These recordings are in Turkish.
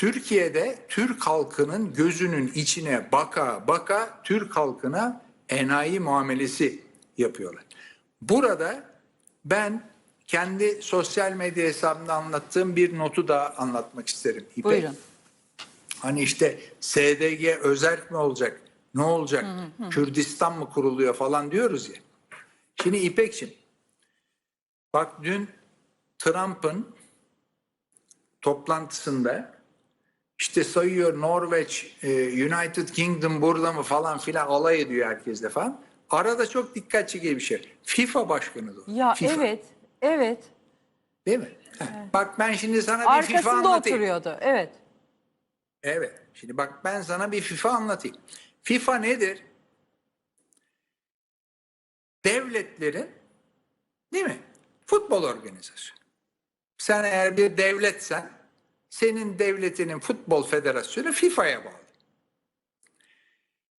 Türkiye'de Türk halkının gözünün içine baka baka Türk halkına enayi muamelesi yapıyorlar. Burada ben kendi sosyal medya hesabımda anlattığım bir notu da anlatmak isterim. İpek. Buyurun. Hani işte SDG özerk mi olacak? Ne olacak? Kürdistan mı kuruluyor falan diyoruz ya. Şimdi İpekçim bak dün Trump'ın toplantısında işte sayıyor Norveç, e, United Kingdom burada mı falan filan alay ediyor herkesle falan. Arada çok dikkat çekici bir şey. FIFA başkanı da. Ya FIFA, evet, evet. Değil mi? Heh. Bak ben şimdi sana bir FIFA Arkasında anlatayım. oturuyordu. Evet. Evet. Şimdi bak ben sana bir FIFA anlatayım. FIFA nedir? Devletlerin değil mi? Futbol organizasyonu. Sen eğer bir devletsen senin devletinin futbol federasyonu FIFA'ya bağlı.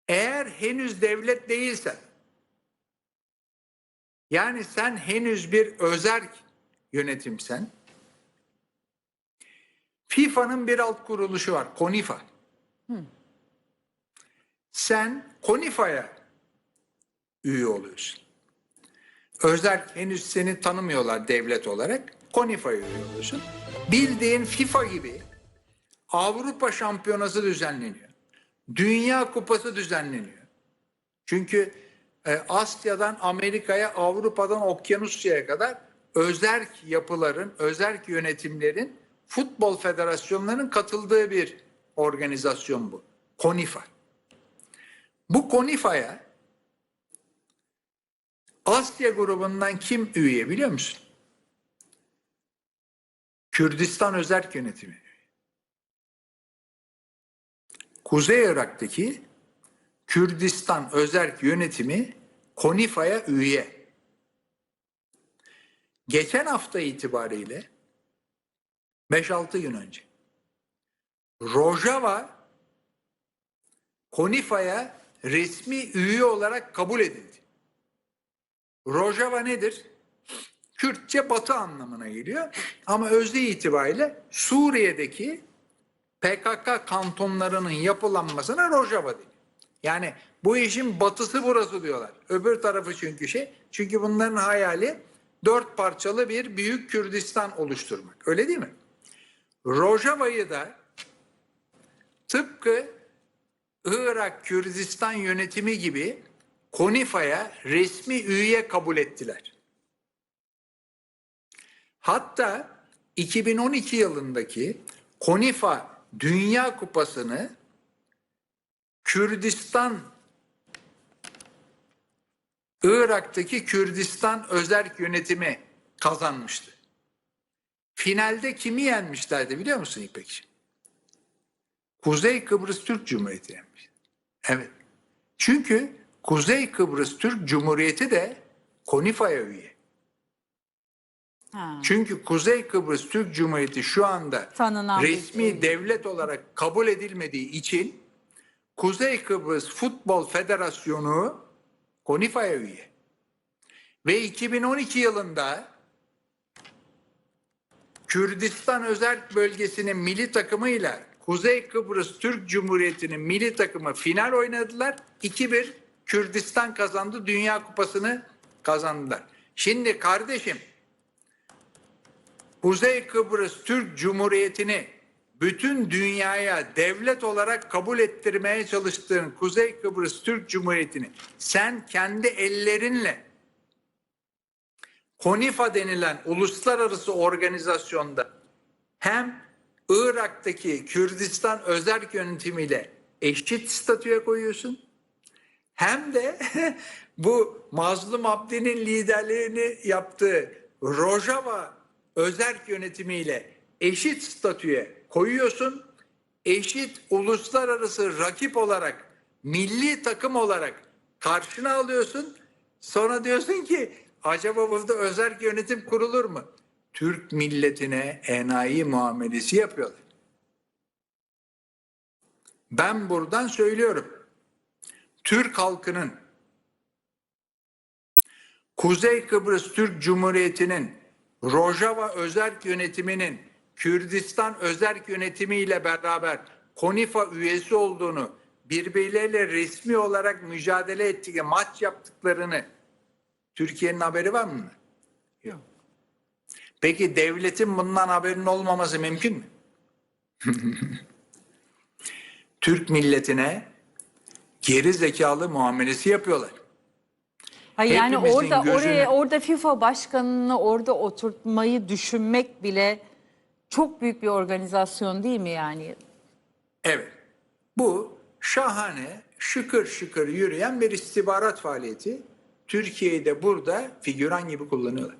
Eğer henüz devlet değilsen yani sen henüz bir özerk yönetimsen FIFA'nın bir alt kuruluşu var. KONIFA. Sen KONIFA'ya üye oluyorsun. Özerk henüz seni tanımıyorlar devlet olarak. KONIFA'ya üye oluyorsun. Bildiğin FIFA gibi Avrupa Şampiyonası düzenleniyor. Dünya Kupası düzenleniyor. Çünkü e, Asya'dan Amerika'ya, Avrupa'dan Okyanusya'ya kadar özerk yapıların, özerk yönetimlerin, futbol federasyonlarının katıldığı bir organizasyon bu. KONIFA. Bu KONIFA'ya Asya grubundan kim üye biliyor musun? Kürdistan Özerk Yönetimi. Kuzey Irak'taki Kürdistan Özerk Yönetimi KONIFA'ya üye. Geçen hafta itibariyle 5-6 gün önce Rojava KONIFA'ya resmi üye olarak kabul edildi. Rojava nedir? Kürtçe batı anlamına geliyor. Ama özde itibariyle Suriye'deki PKK kantonlarının yapılanmasına Rojava deniyor. Yani bu işin batısı burası diyorlar. Öbür tarafı çünkü şey. Çünkü bunların hayali dört parçalı bir büyük Kürdistan oluşturmak. Öyle değil mi? Rojava'yı da tıpkı Irak Kürdistan yönetimi gibi Konifa'ya resmi üye kabul ettiler. Hatta 2012 yılındaki Konifa Dünya Kupası'nı Kürdistan Irak'taki Kürdistan özerk yönetimi kazanmıştı. Finalde kimi yenmişlerdi biliyor musun İpekçi? Kuzey Kıbrıs Türk Cumhuriyeti yenmiş. Evet. Çünkü Kuzey Kıbrıs Türk Cumhuriyeti de Konifa'ya üye. Ha. Çünkü Kuzey Kıbrıs Türk Cumhuriyeti şu anda Tanınan resmi şey. devlet olarak kabul edilmediği için Kuzey Kıbrıs Futbol Federasyonu Konifa'ya üye. Ve 2012 yılında Kürdistan Özerk Bölgesi'nin milli takımıyla Kuzey Kıbrıs Türk Cumhuriyeti'nin milli takımı final oynadılar. 2-1 Kürdistan kazandı. Dünya Kupası'nı kazandılar. Şimdi kardeşim Kuzey Kıbrıs Türk Cumhuriyeti'ni bütün dünyaya devlet olarak kabul ettirmeye çalıştığın Kuzey Kıbrıs Türk Cumhuriyeti'ni sen kendi ellerinle KONİFA denilen uluslararası organizasyonda hem Irak'taki Kürdistan özerk yönetimiyle eşit statüye koyuyorsun hem de bu Mazlum Abdi'nin liderliğini yaptığı Rojava özerk yönetimiyle eşit statüye koyuyorsun. Eşit uluslararası rakip olarak, milli takım olarak karşına alıyorsun. Sonra diyorsun ki acaba burada özerk yönetim kurulur mu? Türk milletine enayi muamelesi yapıyorlar. Ben buradan söylüyorum. Türk halkının Kuzey Kıbrıs Türk Cumhuriyeti'nin Rojava özerk yönetiminin Kürdistan özerk yönetimiyle beraber KONİFA üyesi olduğunu, birbirleriyle resmi olarak mücadele ettiği maç yaptıklarını Türkiye'nin haberi var mı? Yok. Peki devletin bundan haberinin olmaması mümkün mü? Türk milletine geri zekalı muamelesi yapıyorlar. Hayır yani Hepimizin orada gözünü- oraya orada FIFA başkanını orada oturtmayı düşünmek bile çok büyük bir organizasyon değil mi yani? Evet. Bu şahane, şıkır şıkır yürüyen bir istihbarat faaliyeti. Türkiye'yi de burada figüran gibi kullanıyorlar.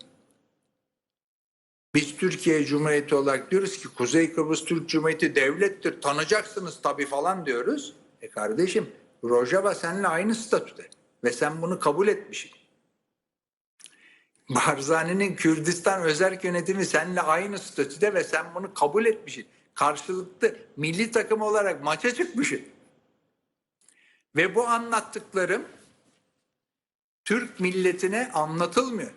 Biz Türkiye Cumhuriyeti olarak diyoruz ki Kuzey Kıbrıs Türk Cumhuriyeti devlettir, tanıyacaksınız tabii falan diyoruz. E kardeşim Rojava seninle aynı statüde ve sen bunu kabul etmişsin. Barzani'nin Kürdistan özerk yönetimi seninle aynı statüde ve sen bunu kabul etmişsin. Karşılıklı milli takım olarak maça çıkmışsın. Ve bu anlattıklarım Türk milletine anlatılmıyor.